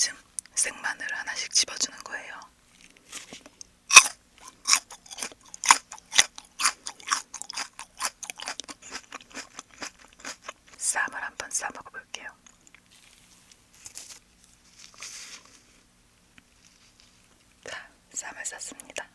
반쯤 생마늘 하나씩 집어주는 거예요. 쌈을 한번 싸먹어 볼게요. 자, 쌈을 샀습니다.